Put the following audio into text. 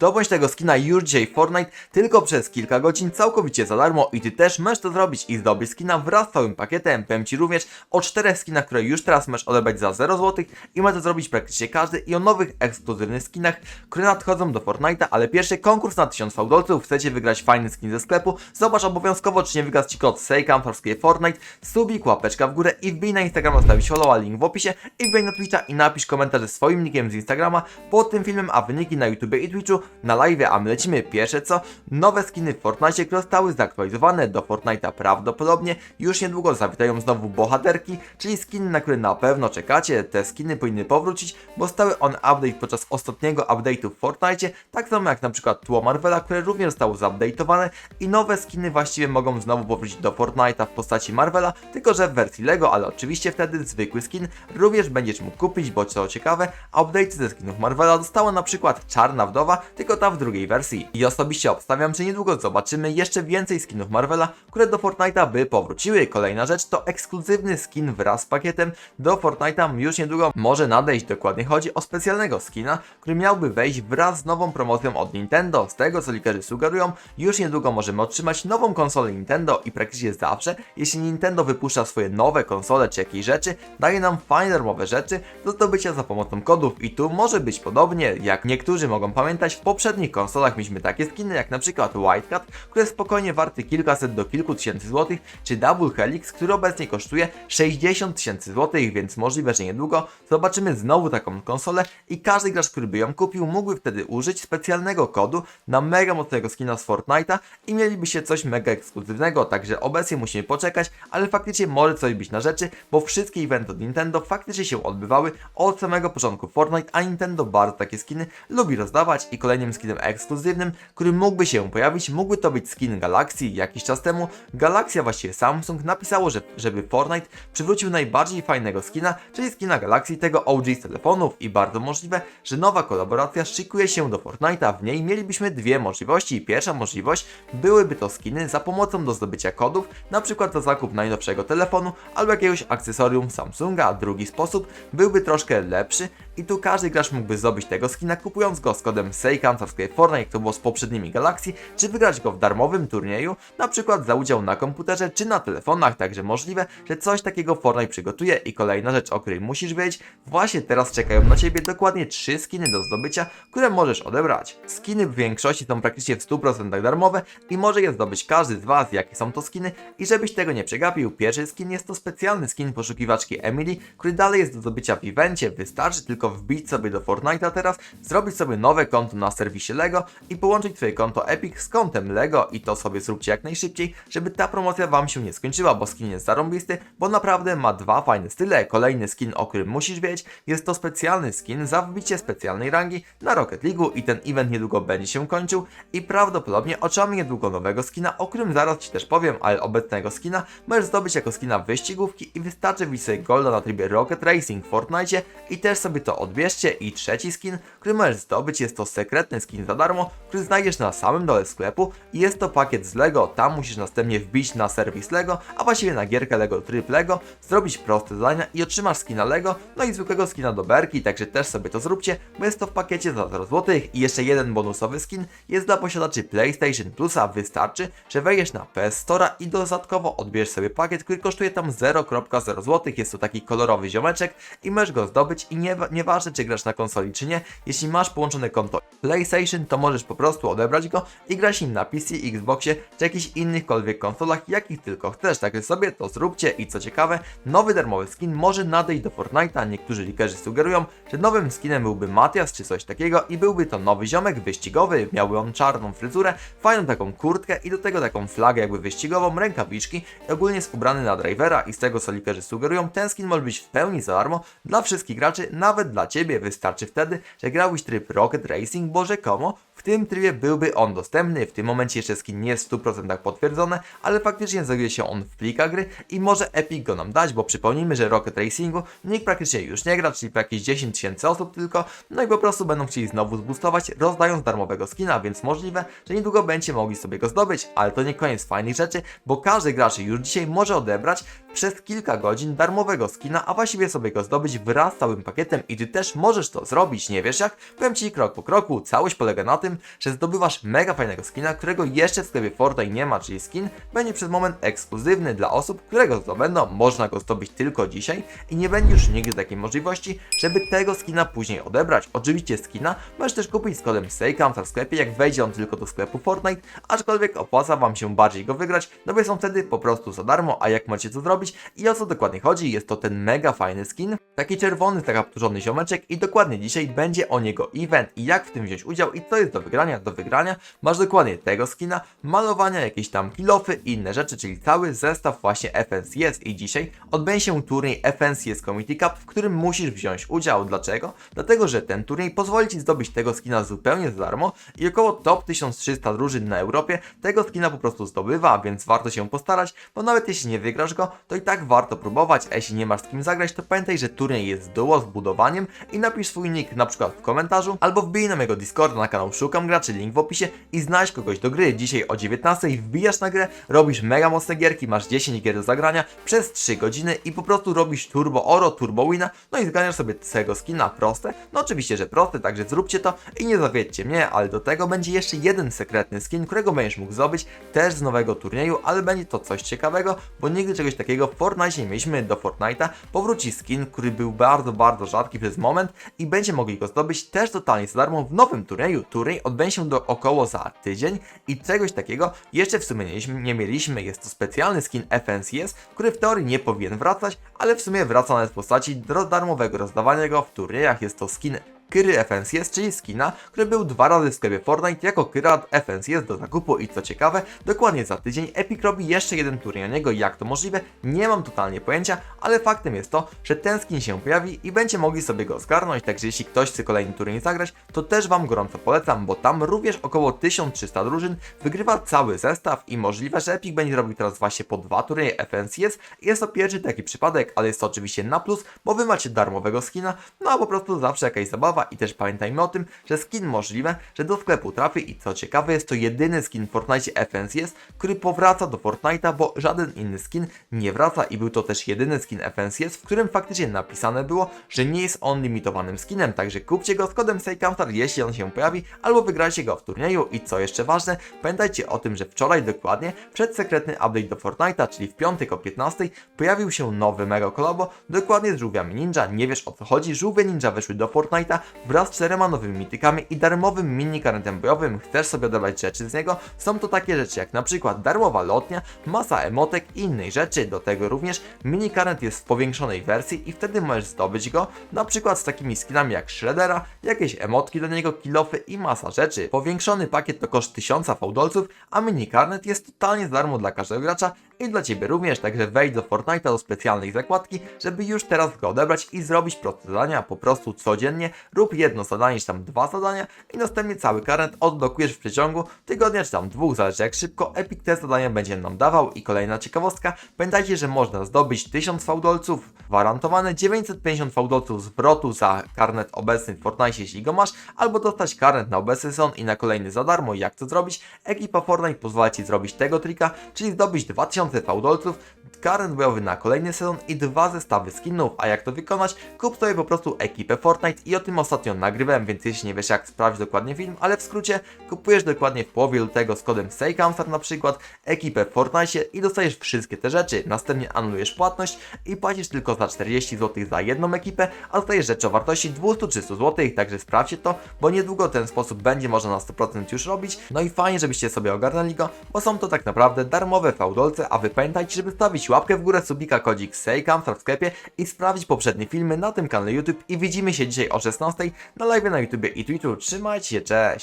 zdobądź tego skina już dzisiaj w Fortnite tylko przez kilka godzin całkowicie za darmo i ty też możesz to zrobić i zdobyć skina wraz z całym pakietem. Powiem ci również o czterech skinach, które już teraz możesz odebrać za 0 zł i może to zrobić praktycznie każdy i o nowych ekskluzywnych skinach, które nadchodzą do Fortnite'a, ale pierwszy konkurs na 1000 fałdolców, chcecie wygrać fajny skin ze sklepu, zobacz obowiązkowo czy nie wygrać ci kod Sejkam Torskie Fortnite, subik, łapeczka w górę i wbij na Instagrama, zostawić followa, link w opisie i wbij na Twitcha i napisz komentarz ze swoim nickiem z Instagrama pod tym filmem, a wyniki na YouTube i Twitchu, na live, a my lecimy. Pierwsze co, nowe skiny w Fortnite, które zostały zaktualizowane do Fortnite'a prawdopodobnie, już niedługo. Zawitają znowu bohaterki, czyli skiny, na które na pewno czekacie, te skiny powinny powrócić, bo stały on update podczas ostatniego update'u w Fortnite, tak samo jak na przykład tło Marvela, które również zostało zupdate'owane i nowe skiny właściwie mogą znowu powrócić do Fortnite'a w postaci Marvela, tylko że w wersji LEGO, ale oczywiście wtedy zwykły skin również będziesz mógł kupić, bo co ciekawe, update ze skinów Marvela dostała na przykład Czarna Wdowa, tylko ta w drugiej wersji. I osobiście obstawiam, że niedługo zobaczymy jeszcze więcej skinów Marvela, które do Fortnite'a by powróciły. Kolejna rzecz to ekskluzywny skin wraz z pakietem do Fortnite'a już niedługo może nadejść. Dokładnie chodzi o specjalnego skina, który miałby wejść wraz z nową promocją od Nintendo. Z tego co likerzy sugerują, już niedługo możemy otrzymać nową konsolę Nintendo i praktycznie zawsze, jeśli Nintendo wypuszcza swoje nowe konsole czy jakieś rzeczy, daje nam fajne darmowe rzeczy do zdobycia za pomocą kodów i tu może być podobnie, jak niektórzy mogą pamiętać, w poprzednich konsolach mieliśmy takie skiny jak przykład Whitecat, które spokojnie warty kilkaset do kilku tysięcy złotych, czy Double Helix, który obecnie kosztuje 60 tysięcy złotych, więc możliwe, że niedługo zobaczymy znowu taką konsolę i każdy gracz, który by ją kupił, mógłby wtedy użyć specjalnego kodu na mega mocnego skina z Fortnite'a i mielibyście coś mega ekskluzywnego, także obecnie musimy poczekać, ale faktycznie może coś być na rzeczy, bo wszystkie eventy od Nintendo faktycznie się odbywały od samego początku Fortnite, a Nintendo bardzo takie skiny lubi rozdawać i kolejnym skinem ekskluzywnym, który mógłby się pojawić, mógłby to być skin Galaxy. Jakiś czas temu Galaxia, właściwie Samsung, napisało, że żeby Fortnite przywrócił najbardziej fajnego skina, czyli skina Galaxy, tego OG z telefonów i bardzo możliwe, że nowa kolaboracja szykuje się do Fortnite'a. W niej mielibyśmy dwie możliwości. Pierwsza możliwość byłyby to skiny za pomocą do zdobycia kodów, na przykład za zakup najnowszego telefonu albo jakiegoś akcesorium Samsunga, drugi sposób byłby troszkę lepszy i tu każdy gracz mógłby zdobyć tego skina kupując go z kodem Seikan Fortnite, jak to było z poprzednimi Galaxy, czy wygrać go w darmowym turnieju, na przykład za udział na komputerze czy na telefonach, także możliwe, że coś takiego Fortnite przygotuje. I kolejna rzecz, o której musisz wiedzieć, właśnie teraz czekają na Ciebie dokładnie trzy skiny do zdobycia, które możesz odebrać. Skiny w większości są praktycznie w 100% darmowe i może je zdobyć każdy z Was, jakie są to skiny. I żebyś tego nie przegapił, pierwszy skin jest to specjalny skin poszukiwaczki Emily, który dalej jest do zdobycia w evencie, wystarczy tylko wbić sobie do Fortnite'a teraz, zrobić sobie nowe konto na serwisie LEGO i połączyć Twoje konto Epic z kontem LEGO i to sobie zróbcie jak najszybciej, żeby ta promocja Wam się nie skończyła, bo skin jest zarąbisty, bo naprawdę ma dwa fajne style. Kolejny skin, o którym musisz wiedzieć, jest to specjalny skin za wbicie specjalnej rangi na Rocket League'u i ten event niedługo będzie się kończył i prawdopodobnie otrzymamy niedługo nowego skina, o którym zaraz Ci też powiem, ale obecnego skina możesz zdobyć jako skina wyścigówki i wystarczy wbić sobie golda na trybie Rocket Racing w Fortnite i też sobie to odbierzcie i trzeci skin, który możesz zdobyć jest to sekretny skin za darmo, który znajdziesz na samym dole sklepu i jest to pakiet z LEGO, tam musisz następnie wbić na serwis LEGO, a właściwie na gierkę LEGO Tryb LEGO, zrobić proste zadania i otrzymasz skina LEGO, no i zwykłego skina do berki, także też sobie to zróbcie, bo jest to w pakiecie za 0 zł i jeszcze jeden bonusowy skin jest dla posiadaczy PlayStation Plusa, wystarczy, że wejdziesz na PS Store'a i dodatkowo odbierz sobie pakiet, który kosztuje tam 0.0 zł, jest to taki kolorowy ziomeczek i możesz go zdobyć i nie, nieważne czy grasz na konsoli czy nie, jeśli masz połączone konto PlayStation, to możesz po prostu odebrać go i grać nim na PC, Xboxie czy jakichś innychkolwiek konsolach, jakich tylko chcesz. Także sobie to zróbcie i co ciekawe, nowy darmowy skin może nadejść do Fortnite'a. Niektórzy likerzy sugerują, że nowym skinem byłby Matias czy coś takiego i byłby to nowy ziomek wyścigowy, miałby on czarną fryzurę, fajną taką kurtkę i do tego taką flagę jakby wyścigową, rękawiczki i ogólnie jest ubrany na drivera i z tego co likerzy sugerują, ten skin może być w pełni za darmo dla wszystkich graczy, nawet dla Ciebie wystarczy wtedy, że grałbyś tryb Rocket Racing, bo rzekomo w tym trybie byłby on dostępny. W tym momencie jeszcze skin nie jest w 100% potwierdzone, ale faktycznie znajduje się on w plikach gry i może Epic go nam dać, bo przypomnijmy, że Rocket Racingu nikt praktycznie już nie gra, czyli po jakieś 10 tysięcy osób tylko, no i po prostu będą chcieli znowu zboostować, rozdając darmowego skina, więc możliwe, że niedługo będziecie mogli sobie go zdobyć, ale to nie koniec fajnych rzeczy, bo każdy gracz już dzisiaj może odebrać przez kilka godzin darmowego skina, a właściwie sobie go zdobyć wraz z całym pakietem i ty też możesz to zrobić, nie wiesz jak? Powiem ci krok po kroku, całość polega na tym, że zdobywasz mega fajnego skina, którego jeszcze w sklepie Fortnite nie ma, czyli skin będzie przez moment ekskluzywny dla osób, które go zdobędą, można go zdobyć tylko dzisiaj i nie będzie już nigdy takiej możliwości, żeby tego skina później odebrać. Oczywiście skina możesz też kupić z kodem SAYCAMSA w sklepie, jak wejdzie on tylko do sklepu Fortnite, aczkolwiek opłaca Wam się bardziej go wygrać, no bo są wtedy po prostu za darmo, a jak macie to zrobić i o co dokładnie chodzi, jest to ten mega fajny skin, taki czerwony, zakapturzony ziomeczek i dokładnie dzisiaj będzie o niego event i jak w tym wziąć udział i co jest do wygrania. Do wygrania masz dokładnie tego skina, malowania, jakieś tam kilofy i inne rzeczy, czyli cały zestaw właśnie FNCS i dzisiaj odbędzie się turniej FNCS Community Cup, w którym musisz wziąć udział. Dlaczego? Dlatego, że ten turniej pozwoli Ci zdobyć tego skina zupełnie za darmo i około top 1300 drużyn na Europie tego skina po prostu zdobywa, więc warto się postarać, bo nawet jeśli nie wygrasz go, to i tak warto próbować, a jeśli nie masz z kim zagrać, to pamiętaj, że turniej jest duo z budowaniem i napisz swój nick na przykład w komentarzu, albo wbij na mojego Discorda na kanał Szukam Graczy, link w opisie i znajdź kogoś do gry. Dzisiaj o 19 wbijasz na grę, robisz mega mocne gierki, masz 10 gier do zagrania przez 3 godziny i po prostu robisz turbo oro, turbo wina, no i zganiasz sobie tego skina proste. No oczywiście, że proste, także zróbcie to i nie zawiedźcie mnie, ale do tego będzie jeszcze jeden sekretny skin, którego będziesz mógł zdobyć też z nowego turnieju, ale będzie to coś ciekawego, bo nigdy czegoś takiego w Fortnite nie mieliśmy do Fortnite'a. Powróci skin, który był bardzo, bardzo rzadki przez moment i będzie mogli go zdobyć też totalnie za darmo w nowym turnieju. Turniej odbędzie się do około za tydzień i czegoś takiego jeszcze w sumie nie mieliśmy. Jest to specjalny skin FNCS, który w teorii nie powinien wracać, ale w sumie wraca nawet w postaci darmowego rozdawania go w turniejach. Jest to skin Kyry FNCS, czyli skina, który był dwa razy w sklepie Fortnite jako Kyra FNCS do zakupu i co ciekawe, dokładnie za tydzień Epic robi jeszcze jeden turniej o niego, jak to możliwe, nie mam totalnie pojęcia, ale faktem jest to, że ten skin się pojawi i będzie mogli sobie go zgarnąć, także jeśli ktoś chce kolejny turniej zagrać, to też Wam gorąco polecam, bo tam również około 1300 drużyn wygrywa cały zestaw i możliwe, że Epic będzie robił teraz właśnie po dwa turnieje FNCS. Jest to pierwszy taki przypadek, ale jest to oczywiście na plus, bo Wy macie darmowego skina, no a po prostu zawsze jakaś zabawa i też pamiętajmy o tym, że skin możliwe, że do sklepu trafi i co ciekawe jest to jedyny skin w Fortnite FNCS, który powraca do Fortnite'a, bo żaden inny skin nie wraca i był to też jedyny skin FNCS, w którym faktycznie napisane było, że nie jest on limitowanym skinem, także kupcie go z kodem SAYCOUNTER, jeśli on się pojawi, albo wygrajcie go w turnieju. I co jeszcze ważne, pamiętajcie o tym, że wczoraj dokładnie, przed sekretny update do Fortnite'a, czyli w piątek o 15, pojawił się nowy mega kolabo, dokładnie z żółwiami ninja, nie wiesz o co chodzi, żółwie ninja wyszły do Fortnite'a wraz z czterema nowymi mitykami i darmowym mini karentem bojowym, chcesz sobie odebrać rzeczy z niego, są to takie rzeczy jak na przykład darmowa lotnia, masa emotek i innej rzeczy, do tego również mini karent jest w powiększonej wersji i wtedy możesz zdobyć go, na przykład z takimi skinami jak Shreddera, jakieś emotki do niego, kilofy i masa rzeczy. Powiększony pakiet to koszt 1000 fałdolców, a mini karnet jest totalnie za darmo dla każdego gracza i dla Ciebie również, także wejdź do Fortnite'a do specjalnej zakładki, żeby już teraz go odebrać i zrobić proste zadania, po prostu codziennie rób jedno zadanie, czy tam dwa zadania i następnie cały karent odblokujesz w przeciągu tygodnia, czy tam dwóch, zależy jak szybko Epic te zadania będzie nam dawał i kolejna ciekawostka, pamiętajcie, że można zdobyć 1000 fałdolców, gwarantowane 950 fałdolców zwrotu za karnet obecny w Fortnite, jeśli go masz, albo dostać karnet na obecny sezon i na kolejny za darmo. Jak to zrobić? Ekipa Fortnite pozwala Ci zrobić tego trika, czyli zdobyć 2000 fałdolców, karnet bojowy na kolejny sezon i dwa zestawy skinów. A jak to wykonać? Kup sobie po prostu ekipę Fortnite i o tym ostatnio nagrywałem, więc jeśli nie wiesz jak sprawdzić dokładnie film, ale w skrócie kupujesz dokładnie w połowie lutego z kodem SAYCOUNTER na przykład ekipę w Fortnite i dostajesz wszystkie te rzeczy. Następnie anulujesz płatność i płacisz tylko za 40 zł za jedną ekipę, a dostajesz rzeczy o wartości 200-300 zł, także sprawdźcie to, bo niedługo ten sposób będzie można na 100% już robić. No i fajnie, żebyście sobie ogarnęli go, bo są to tak naprawdę darmowe fałdolce, a wy pamiętajcie, żeby stawić łapkę w górę, subika, kodzik SAYCOUNTER w sklepie i sprawdzić poprzednie filmy na tym kanale YouTube i widzimy się dzisiaj o 16 na live na YouTube i Twitchu. Trzymajcie się, cześć!